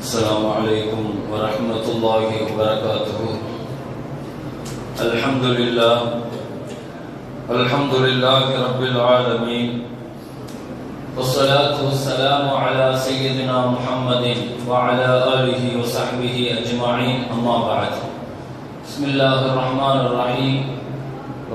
السلام عليكم ورحمة الله وبركاته الحمد لله الحمد لله رب العالمين والصلاة والسلام على سيدنا محمد وعلى آله وصحبه أجمعين أما بعد بسم الله الرحمن الرحيم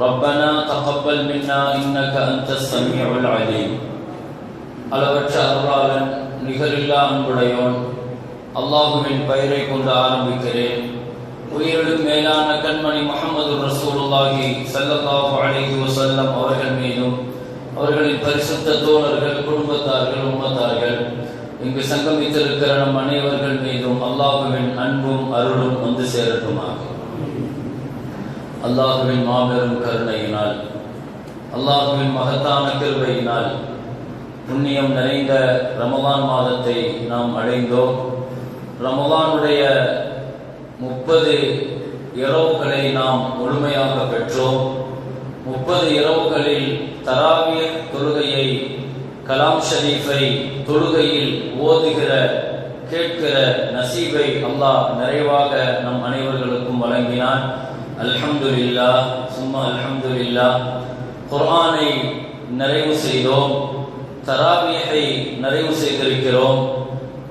ربنا تقبل منا إنك أنت السميع العليم அளவற்ற அருளாளன் நிகரில்லா அன்புடையோன் அல்லாஹுவின் பெயரை கொண்டு ஆரம்பிக்கிறேன். உயிரிடும் மேலான கண்மணி முகமது ரசூலுல்லாஹி ஸல்லல்லாஹு அலைஹி வஸல்லம் அவர்கள் மீதும் அவர்களின் பரிசுத்த தோழர்கள் குடும்பத்தார்கள் உம்மத்தார்கள் இங்கு சங்கமித்திருக்கிற நம் அனைவர்கள் மீதும் அல்லாஹுவின் அன்பும் அருளும் வந்து சேரட்டுமாக. அல்லாஹுவின் மாபெரும் கருணையினால் அல்லாஹுவின் மகத்தான கிருபையினால் புண்ணியம் நிறைந்த ரமலான் மாதத்தை நாம் அடைந்தோம். ரமலானுடைய முப்பது இரவுகளை நாம் முழுமையாக பெற்றோம். முப்பது இரவுகளில் தராவிய தொழுகையை கலாம் ஷரீஃபை தொழுகையில் ஓதுகிற கேட்கிற நசீபை அல்லாஹ் நிறைவாக நம் அனைவர்களுக்கும் வழங்கினான். அல்ஹம்துலில்லா சும்மா அல்ஹம்துலில்லா. குர்ஆனை நிறைவு செய்தோம். தராவியை நிறைவு செய்திருக்கிறோம்.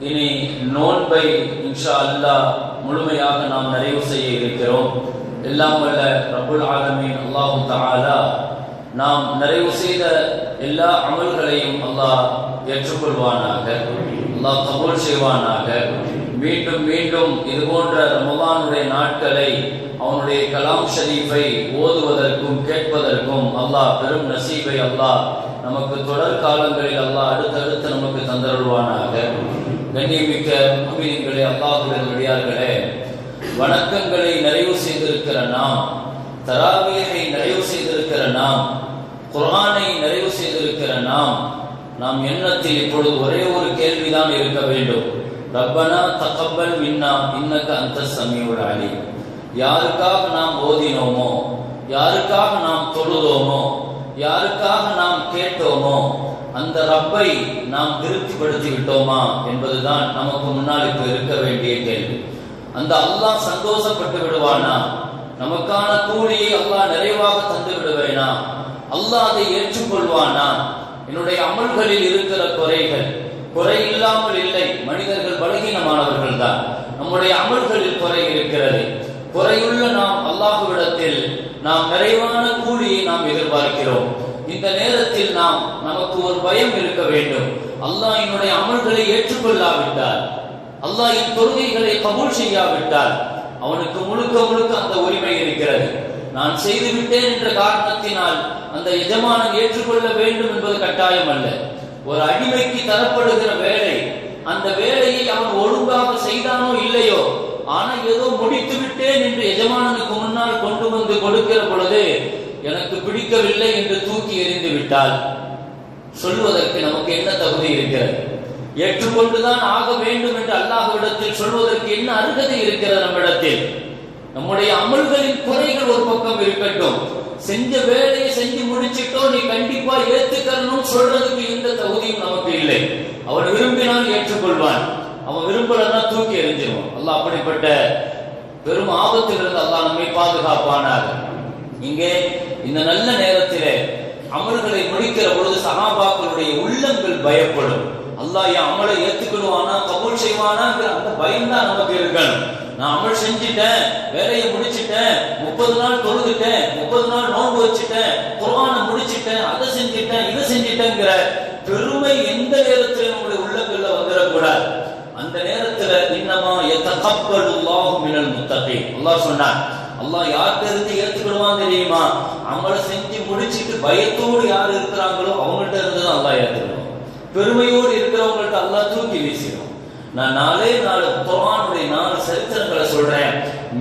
இனி நோன்பை இன்ஷா அல்லாஹ் முழுமையாக நாம் நிறைவு செய்ய இருக்கிறோம். எல்லாம் வல்ல ரபுல் ஆலமீன். அல்லாஹு தாலா நாம் நிறைவு செய்த எல்லா அமல்களையும் அல்லாஹ் ஏற்றுக்கொள்வானாக. அல்லாஹ் கபூல் செய்வானாக. மீண்டும் மீண்டும் இது போன்ற ரமலானுடைய நாட்களை அவனுடைய கலாம் ஷரீஃபை ஓதுவதற்கும் கேட்பதற்கும் அல்லாஹ் பெரும் நசீபை அல்லாஹ் நமக்கு தொடர் காலங்களில் அல்லாஹ் அடுத்தடுத்து நமக்கு தந்தருள்வானாக. கண்ணியமிக்க முமின்களே அல்லாஹுடன் வழியார்களே வணக்கங்களை நிறைவு செய்திருக்கிற நாம் தராவியை நிறைவு செய்திருக்கிற நாம் குரானை நிறைவு செய்திருக்கிற நாம் நாம் எண்ணத்தில் இப்பொழுது ஒரே ஒரு கேள்விதான் இருக்க வேண்டும். ரப்பனா தகப்பல் மின்னா இன்னக்க அந்த சமீவுல் அலி யாருக்காக நாம் ஓதினோமோ யாருக்காக நாம் தொழுதோமோ யாருக்காக நாம் கேட்டோமோ அந்த ரப்பை நாம் திருப்திப்படுத்தி விட்டோமா என்பதுதான் நமக்கு முன்னால் இப்போ இருக்க வேண்டிய கேள்வி. அந்த அல்லாஹ் சந்தோஷப்பட்டு விடுவானா? நமக்கான கூலியை அல்லாஹ் நிறைவாக தந்து விடுவேனா? அல்லாஹ் அதை ஏற்றுக்கொள்வானா? என்னுடைய அமல்களில் இருக்கிற குறைகள் குறை இல்லாமல் இல்லை மனிதர்கள் பலகீனமானவர்கள் தான் நம்முடைய அமல்களில் குறை இருக்கிறது. குறையுள்ள நாம் அல்லாஹுவிடத்தில் நாம் நிறைவான கூலியை நாம் எதிர்பார்க்கிறோம். இந்த நேரத்தில் நாம் நமக்கு ஒரு பயம் இருக்க வேண்டும். அல்லாஹ் என்னுடைய அமல்களை ஏற்றுக்கொள்ளாவிட்டால் அல்லாஹ் என் தொழுகைகளை கபூல் செய்யாவிட்டால் அவனுக்கு முழுக்க முழுக்க அந்த உரிமை இருக்கிறது. நான் செய்து விட்டேன் என்ற காரணத்தினால் அந்த எஜமானன் ஏற்றுக்கொள்ள வேண்டும் என்பது கட்டாயம் அல்ல. ஒரு அடிமைக்கு தரப்படுகிற வேலை அந்த வேலையை அவன் ஒழுங்காக செய்தானோ இல்லையோ ஆனால் ஏதோ முடித்து விட்டேன் என்று எஜமானனுக்கு முன்னால் கொண்டு வந்து கொடுக்கிற பொழுது எனக்கு பிடிக்கவில்லை என்று தூக்கி எறிந்து விட்டால் சொல்வதற்கு நமக்கு என்ன தகுதி இருக்கிறது? ஏற்றுக்கொண்டுதான் ஆக வேண்டும் என்று அல்லாஹ்விடத்தில் சொல்வதற்கு என்ன அருகதை இருக்கிறது நம்மிடத்தில்? நம்முடைய அமல்களின் குறைகள் ஒரு பக்கம் இருக்கட்டும். செஞ்ச வேலையை செஞ்சு முடிச்சிட்டோ நீ கண்டிப்பா ஏத்துக்கணும் சொல்றதுக்கு எந்த தகுதியும் நமக்கு இல்லை. அவன் விரும்பினால் ஏற்றுக்கொள்வான். அவன் விரும்பலன்னா தூக்கி எறிஞ்சிருவான். அல்லாஹ் அப்படிப்பட்ட பெரும் ஆபத்திலிருந்து அல்லாஹ் நம்மை பாதுகாப்பானார் இங்கே இந்த நல்ல நேரத்திலே அமல்களை முடிக்கிற பொழுது சகாபாக்களுடைய உள்ளங்கள் பயப்படும். அல்லாஹ் என் அமலை ஏத்துக்கணுவானா கபூல் செய்வானாங்கிற அந்த பயம் தான் நமக்கு இருக்கணும் நான் அமல் செஞ்சுட்டேன் வேலையை முடிச்சிட்டேன் முப்பது நாள் தொழுதுட்டேன் முப்பது நாள் நோன்பு வச்சுட்டேன் குர்ஆனை முடிச்சிட்டேன் அதை செஞ்சுட்டேன் இதை செஞ்சுட்டேங்கிற பெருமை எந்த நேரத்தில் நம்முடைய உள்ளங்கள்ல வந்துடக்கூடாது அந்த நேரத்துல இன்னமா எத்தகப்பலுல்லாஹு மினல் முத்தகீன். அல்லாஹ் சொன்னார் அல்லாஹ் யார்கிட்ட இருந்து ஏத்துக்கிடுவான் தெரியுமா? அமல செஞ்சு முடிச்சிட்டு பயத்தோடு யார் இருக்கிறாங்களோ அவங்கள்ட்ட இருந்து தான் அல்லா ஏற்றுக்கணும் பெருமையோடு இருக்கிறவங்கள்ட்ட அல்லா தூக்கி வீசிடும் நான் நாலே நாலு குரானுடைய நாலு சரித்திரங்களை சொல்றேன்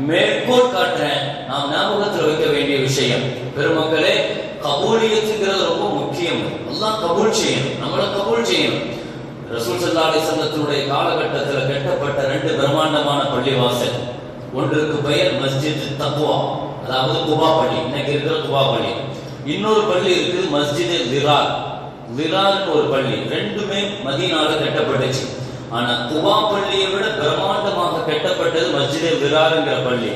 மேற்கோள் காட்டுறேன். நாம் ஞாபகத்தில் வைக்க வேண்டிய விஷயம் பெருமக்களே கபூலியத்துங்கிறது ரொம்ப முக்கியம். எல்லாம் கபூல் செய்யணும் நம்மள கபூல் செய்யணும் ரசூல் சல்லா அலிசல்லத்தினுடைய காலகட்டத்தில் கட்டப்பட்ட ரெண்டு பிரம்மாண்டமான பள்ளிவாசல். ஒன்றுக்கு பெயர் மஸ்ஜித் தக்குவா அதாவது குபா பள்ளி இன்னைக்கு இருக்கிற குபா பள்ளி. இன்னொரு பள்ளி இருக்குது மஸ்ஜித் லிரால் லிரால்னு ஒரு பள்ளி. ரெண்டுமே மதீனால கட்டப்பட்டுச்சு. ஆனா குவா பள்ளியை விட பிரம்மாண்டமாக கட்டப்பட்டது மஸ்ஜிதே விராருங்கிற பள்ளி.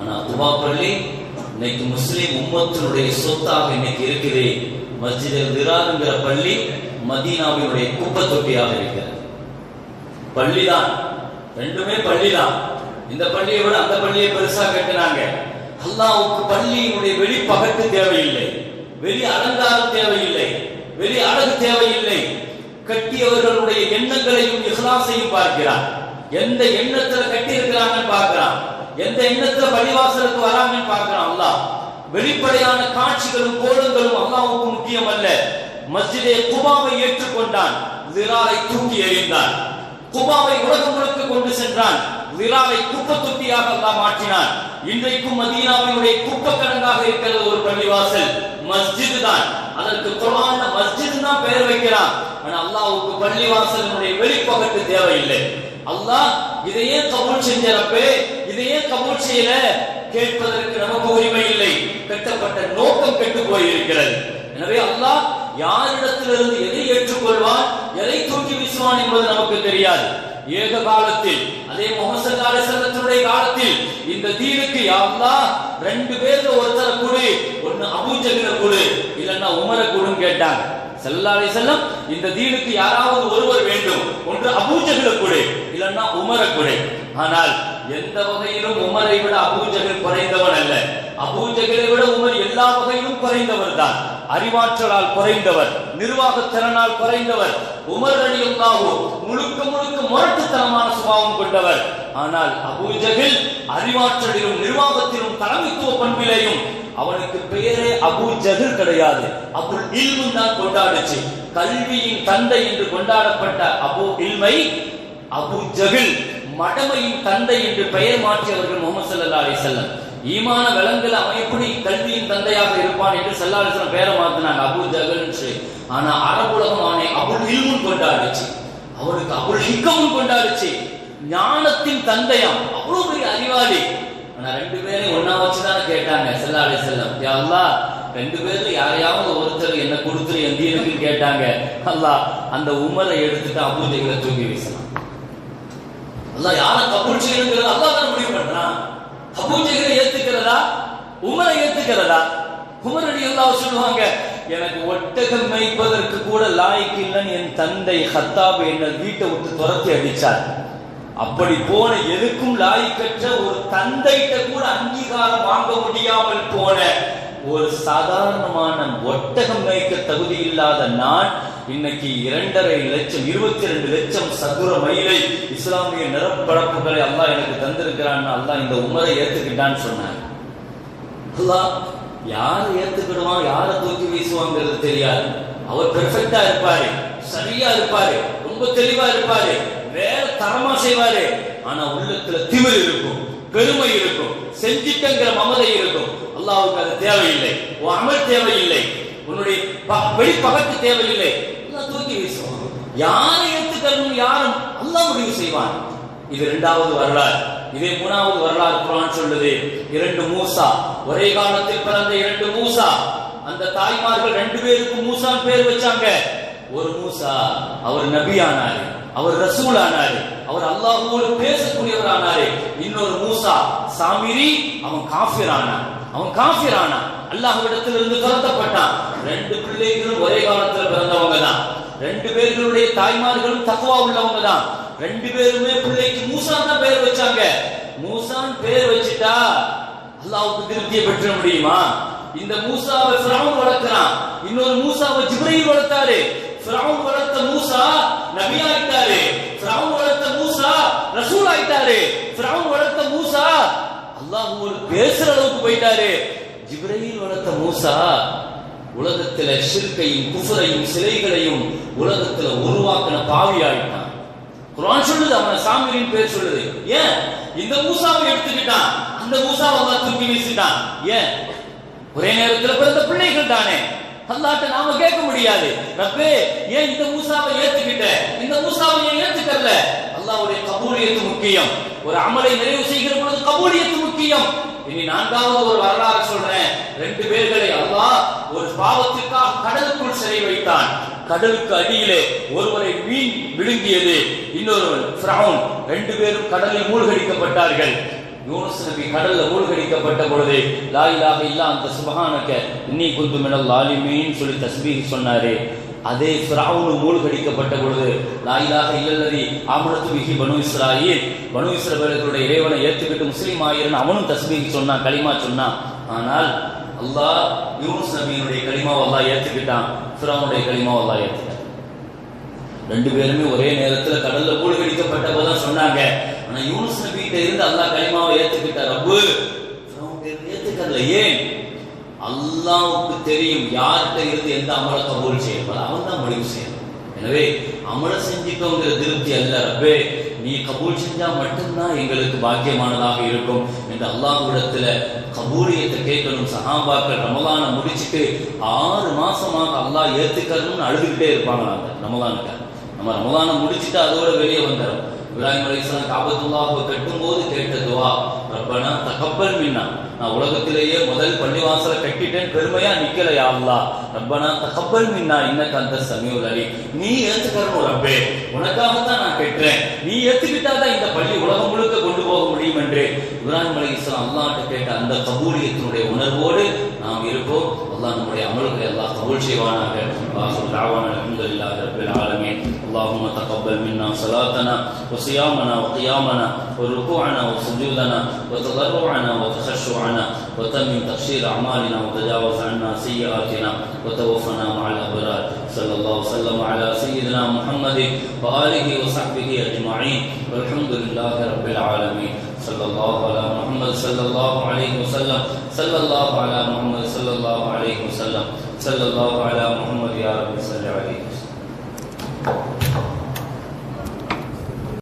ஆனா குபா பள்ளி இன்னைக்கு முஸ்லிம் உம்மத்தினுடைய சொத்தாக இன்னைக்கு இருக்குது. மஸ்ஜிதே விராருங்கிற பள்ளி மதீனாவினுடைய குப்பை தொட்டியாக இருக்கிறது. பள்ளிதான். ரெண்டுமே பள்ளிதான். இந்த பள்ளியை விட அந்த பள்ளியை பெருசா கட்டினாங்க அல்லாவுக்கு பள்ளியினுடைய வெளி பகட்டு தேவையில்லை. வெளி அலங்காரம் தேவையில்லை. வெளி அழகு தேவையில்லை. கட்டியவர்களுடைய எண்ணங்களையும் செய்யும் பார்க்கிறான் எந்த எண்ணத்துல கட்டி இருக்கிறாங்கன்னு பார்க்கிறான். எந்த எண்ணத்துல பள்ளிவாசலுக்கு வராங்கன்னு பார்க்கிறான் அல்லாஹ். வெளிப்படையான காட்சிகளும் கோலங்களும் அல்லாவுக்கு முக்கியம் அல்ல மஸ்ஜிதே குபாவை ஏற்றுக்கொண்டான். விராலை தூக்கி எறிந்தான். குபாவை உலகம் முழுக்க கொண்டு சென்றான். விழாவை குப்பை தொட்டியாக அல்லாஹ் மாற்றினான். இன்றைக்கும் மதீனாவினுடைய குப்பக்கணங்காக இருக்கிறது ஒரு பள்ளிவாசல். மஸ்ஜித் தான் அதற்கு குர்ஆன்ல மஸ்ஜித் தான் பெயர் வைக்கிறான். ஆனா அல்லாஹ்வுக்கு பள்ளிவாசலினுடைய வெளிப்பகட்டு தேவையில்லை. அல்லாஹ் இதையே கபூல் செஞ்ச ரப்பே இதையே கபூல் செய்யல. கேட்பதற்கு நமக்கு உரிமை இல்லை. கட்டப்பட்ட நோக்கம் கெட்டு போயிருக்கிறது. எனவே அல்லாஹ் யாரிடத்திலிருந்து எதை ஏற்றுக்கொள்வான் எதை தூக்கி வீசுவான் என்பது நமக்கு தெரியாது. ஏக காலத்தில் அதே முகமது சல்லா காலத்தில் இந்த தீனுக்கு யா ரெண்டு பேர்ல ஒருத்தர குழு ஒன்னு அபூஜகில கொடு இல்லன்னா உமர கொடுன்னு கேட்டாங்க. சல்லா செல்லம் இந்த தீனுக்கு யாராவது ஒருவர் வேண்டும் ஒன்று அபூஜகில குழு இல்லன்னா உமர குழு ஆனால் எந்த வகையிலும் உமரை விட அபூஜகர் குறைந்தவன் அல்ல. அபூஜகரை விட உமர் எல்லா வகையிலும் குறைந்தவர் தான் அறிவாற்றலால் குறைந்தவர் நிர்வாக திறனால் குறைந்தவர் உமர் அலியுல்லாஹு முழுக்க முழுக்க முரட்டுத்தனமான சுபாவம் கொண்டவர். ஆனால் அபூஜகில் அறிவாற்றலிலும் நிர்வாகத்திலும் தலைமைத்துவ பண்பிலையும் அவனுக்கு பெயரே அபு ஜஹில் கிடையாது. அபுல் இல்மு தான் கொண்டாடுச்சு. கல்வியின் தந்தை என்று கொண்டாடப்பட்ட அபு இல்மை அபு ஜஹில் மடமையின் தந்தை என்று பெயர் மாற்றியவர்கள் முகமது சல்லா அலி செல்லம் ஈமான விலங்குல அவன் எப்படி கல்வியின் தந்தையாக இருப்பான் என்று சல்லா பேரை மாத்தினாங்க. அபு ஜஹல் ஆனா அரபுலகம் அவனை அபுல் இல்மும் கொண்டாடுச்சு. அவனுக்கு அபுல் ஹிக்கமும் கொண்டாடுச்சு. ஞானத்தின் தந்தையாம். அவ்வளவு பெரிய அறிவாளி. ஆனா ரெண்டு பேரும் ஒன்னா வச்சுதான் கேட்டாங்க சல்லா செல்லம் யா ரெண்டு பேர்ல யாரையாவது ஒருத்தர் என்ன கொடுத்துரு எந்த தீனுக்கு கேட்டாங்க. அல்லா அந்த உமரை எடுத்துட்டு அபூஜைகளை தூங்கி வீசலாம் அல்லா யாரை கபூல் செய்யணுங்கிறது அல்லா தான் முடிவு பண்றான். அபூஜைகளை ஏத்துக்கிறதா? உமரை ஏத்துக்கிறதா? உமர் அடி சொல்லுவாங்க எனக்கு ஒட்டகம் மேய்ப்பதற்கு கூட லாய்க்கு இல்லைன்னு என் தந்தை ஹத்தாப் என்னை வீட்டை விட்டு துரத்தி அடிச்சார். அப்படி போன எதுக்கும் லாய்க்கற்ற ஒரு தந்தைகிட்ட கூட அங்கீகாரம் வாங்க முடியாமல் போன ஒரு சாதாரணமான ஒட்டகம் மேய்க்க தகுதி இல்லாத நான் இன்னைக்கு இரண்டரை லட்சம் இருபத்தி ரெண்டு லட்சம் சதுர மைலை இஸ்லாமிய நிறப்பரப்புகளை அல்லாஹ் எனக்கு தந்திருக்கிறான்னு அல்லா இந்த உமரை ஏத்துக்கிட்டான்னு சொன்னாங்க. அல்லா யார் ஏத்துக்கிடுவான் யாரை தூக்கி வீசுவாங்கிறது தெரியாது. அவர் பெர்ஃபெக்டா இருப்பாரு சரியா இருப்பாரு ரொம்ப தெளிவா இருப்பாரு வேற தரமா செய்வாரு. ஆனா உள்ளத்துல திமிர் இருக்கும் பெருமை இருக்கும் செஞ்சிட்டங்கிற மமதை இருக்கும். அல்லாவுக்கு அது தேவையில்லை உன் அமல் தேவையில்லை. உன்னுடைய வெளிப்பகத்து தேவையில்லை. தூக்கி வீசுவான் யாரை ஏற்றுக்கணும் யாரும் அல்லாஹ் முடிவு செய்வான். இது இரண்டாவது வரலாறு. இதே மூணாவது வரலாறு குரான் சொல்லுது. இரண்டு மூசா. ஒரே காலத்தில் பிறந்த இரண்டு மூசா. அந்த தாய்மார்கள் ரெண்டு பேருக்கும் மூசான் பேர் வச்சாங்க. ஒரு மூசா அவர் நபி ஆனாரு அவர் ரசூல் ஆனாரு அவர் அல்லாஹோடு பேசக்கூடியவர் ஆனாரு இன்னொரு மூசா சாமிரி அவன் காஃபிர் ஆனான் அவன் காஃபிர் ஆனான் அல்லாஹ்விடத்தில் இருந்து துரத்தப்பட்டான். ரெண்டு பிள்ளைகளும் ஒரே காலத்துல பிறந்தவங்க தான் ரெண்டு பேர்களுடைய தாய்மார்களும் தக்குவா உள்ளவங்க தான் ரெண்டு பேருமே பிள்ளைக்கு மூசான் தான் பேர் வச்சாங்க. மூசான் பேர் வச்சுட்டா அல்லாஹ்வுக்கு திருப்தியை பெற்ற முடியுமா? இந்த மூசாவை ஃபிரௌன் வளர்க்கிறான். இன்னொரு மூசாவை ஜிப்ரீல் வளர்த்தாரு. ஃபிரௌன் வளர்த்த மூசா நபி ஆயிட்டாரு ஃபிரௌன் வளர்த்த மூசா ரசூல் ஆயிட்டாரு ஃபிரௌன் வளர்த்த மூசா அல்லாஹ் ஒரு பேசுற அளவுக்கு போயிட்டாரு. ஜிப்ரீல் வளர்த்த மூசா உலகத்துல ஷிர்கையும் குஃபரையும் சிலைகளையும் உலகத்துல உருவாக்கின பாவி ஆயிட்டான் குரான் சொல்லுது அவன சாமியின் பேர் சொல்லுது. ஏன்? இந்த மூசாவை எடுத்துக்கிட்டான். அந்த மூசாவை அல்லாஹ் தூக்கி வீசிட்டான். ஏன்? ஒரே நேரத்துல பிறந்த பிள்ளைகள் தானே. அல்லாட்ட நாம கேட்க முடியாது. ரப்பே ஏன் இந்த மூசாவை ஏத்துக்கிட்ட? இந்த மூசாவை ஏன் ஏத்துக்கல அல்லாவுடைய கபூலியத்து முக்கியம். ஒரு அமலை நிறைவு செய்கிற பொழுது கபூலியத்து முக்கியம். இனி நான்காவது ஒரு வரலாறு சொல்றேன். ரெண்டு பேர்களை அல்லாஹ் ஒரு பாவத்திற்காக கடலுக்குள் சிறை வைத்தான். கடலுக்கு அடியிலே ஒருவரை மீன் விழுங்கியது இன்னொருவன் ஃப்ரௌன் ரெண்டு பேரும் கடலில் மூழ்கடிக்கப்பட்டார்கள். யூனுஸ் நபி கடல்ல மூழ்கடிக்கப்பட்ட பொழுது லா இலாஹ இல்லா அந்த சுபஹானக இன்னி குந்து மினல் லாலிமீன் சொல்லி தஸ்பீஹ் சொன்னாரு. அதே ஃபிரௌன் மூழ்கடிக்கப்பட்ட பொழுது லாயிலாக இல்லல்லதி ஆமணத்து பிஹி பனு இஸ்ராயில். பனு இஸ்ரவேலர்களுடைய இறைவனை ஏற்றுக்கிட்டு முஸ்லீம் ஆயிரன் அவனும் தஸ்பீஹ் சொன்னான் களிமா சொன்னான். ஆனால் அல்லாஹ் யூனுஸ் நபியினுடைய களிமாவை அல்லாஹ் ஏற்றுக்கிட்டான். சிராவுடைய களிமாவை அல்லாஹ் ஏற்றுக்கிட்டான். ரெண்டு பேருமே ஒரே நேரத்தில் கடல்ல மூழ்கடிக்கப்பட்ட போதுதான் சொன்னாங்க. ஆனால் யூனுஸ் நபிகிட்ட இருந்து அல்லாஹ் களிமாவை ஏத்துக்கிட்டார் ரப்பு ஏற்றுக்கல பேர் ஏன்? அல்லாவுக்கு தெரியும் யார்கிட்ட இருந்து எந்த அமலை கபூல் செய்யப்பட அவன் தான் முடிவு செய்யணும். எனவே அமலை செஞ்சுக்கோங்கிற திருப்தி அல்ல ரப்பே. நீ கபூல் செஞ்சா மட்டும்தான் எங்களுக்கு பாக்கியமானதாக இருக்கும் என்று அல்லாஹ்விடத்துல கபூரியத்தை கேட்கணும் சஹாபாக்கள் ரமலான முடிச்சுட்டு ஆறு மாசமாக அல்லாஹ் ஏத்துக்கணும்னு அழுதுகிட்டே இருப்பாங்களாங்க. ரமலானுக்கு நம்ம ரமலானை முடிச்சிட்டு அதோட வெளியே வந்துடும் இப்ராஹிம் அலிஸ்லாம் காபத்துல்லாஹ் கட்டும் போது கேட்ட துவா ரப்பனா தகப்பல் மின்னா நான் உலகத்திலேயே முதல் பள்ளிவாசலை கட்டிட்டேன் பெருமையா நிக்கல யாவ்லா ரப்பனா தகப்பல் மின்னா இன்ன கந்த சமீஉல் அலி நீ ஏத்துக்கணும் ரப்பே உனக்காகத்தான் நான் கட்டுறேன். நீ ஏத்துக்கிட்டாதான் இந்த பள்ளி உலகம் முழுக்க கொண்டு போக முடியும் என்று இப்ராஹிம் அலைஹிஸ்ஸலாம் அல்லாட்ட கேட்ட அந்த கபூலியத்தினுடைய உணர்வோடு நாம் இருப்போம். அல்லாஹ் நம்முடைய அமல்களை எல்லாம் கபூல் செய்வானாக. வாசல் தாவான அல்ஹம்துலில்லாஹி ரப்பில் اللهم تقبل منا صلاتنا وصيامنا وقيامنا وركوعنا وسجودنا وتضرعنا وتخشعنا وتمم تقصير أعمالنا وتجاوز عنا سيئاتنا وتوفنا مع الأبرار. صلى الله وسلم على سيدنا محمد وآله وصحبه أجمعين. والحمد لله رب العالمين. صلى الله على محمد صلى الله عليه وسلم. صلى الله على محمد صلى الله عليه وسلم. صلى الله على محمد يا رب صل عليه.